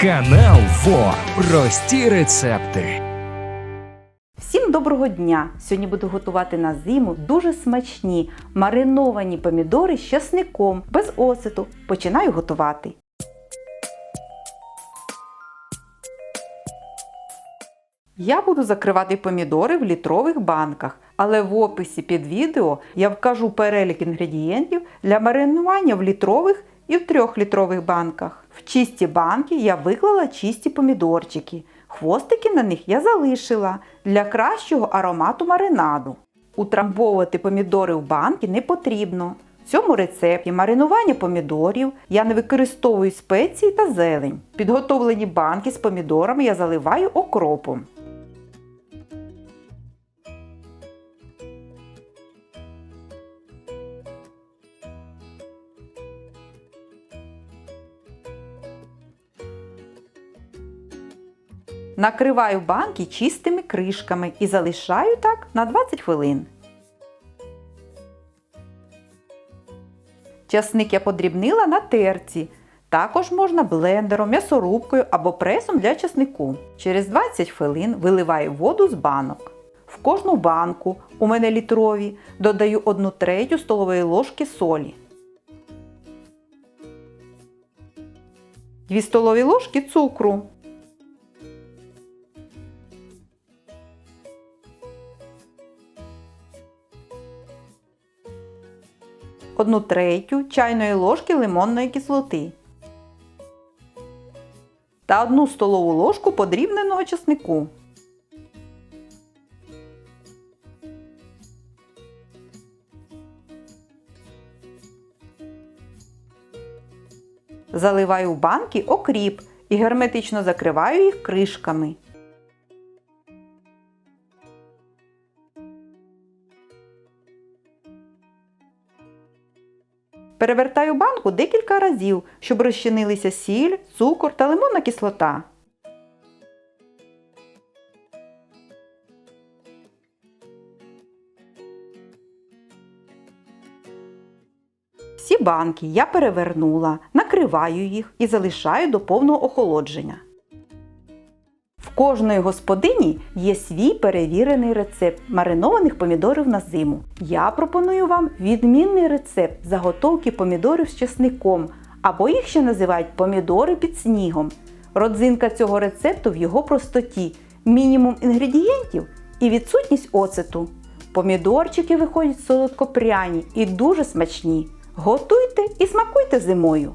Канал ФО. Прості рецепти. Всім доброго дня! Сьогодні буду готувати на зиму дуже смачні мариновані помідори з часником без оцету. Починаю готувати. Я буду закривати помідори в літрових банках, але в описі під відео я вкажу перелік інгредієнтів для маринування в літрових і в 3-літрових банках. В чисті банки я виклала чисті помідорчики. Хвостики на них я залишила для кращого аромату маринаду. Утрамбовувати помідори в банки не потрібно. В цьому рецепті маринування помідорів я не використовую спеції та зелень. Підготовлені банки з помідорами я заливаю окропом. Накриваю банки чистими кришками і залишаю так на 20 хвилин. Часник я подрібнила на терці. Також можна блендером, м'ясорубкою або пресом для часнику. Через 20 хвилин виливаю воду з банок. В кожну банку, у мене літрові, додаю 1 третю столової ложки солі. 2 столові ложки цукру. Одну третю чайної ложки лимонної кислоти та одну столову ложку подрібненого чеснику. Заливаю в банки окріп і герметично закриваю їх кришками. Перевертаю банку декілька разів, щоб розчинилися сіль, цукор та лимонна кислота. Всі банки я перевернула, накриваю їх і залишаю до повного охолодження. Кожної господині є свій перевірений рецепт маринованих помідорів на зиму. Я пропоную вам відмінний рецепт заготовки помідорів з чесником, або їх ще називають помідори під снігом. Родзинка цього рецепту в його простоті, мінімум інгредієнтів і відсутність оцету. Помідорчики виходять солодкопряні і дуже смачні. Готуйте і смакуйте зимою!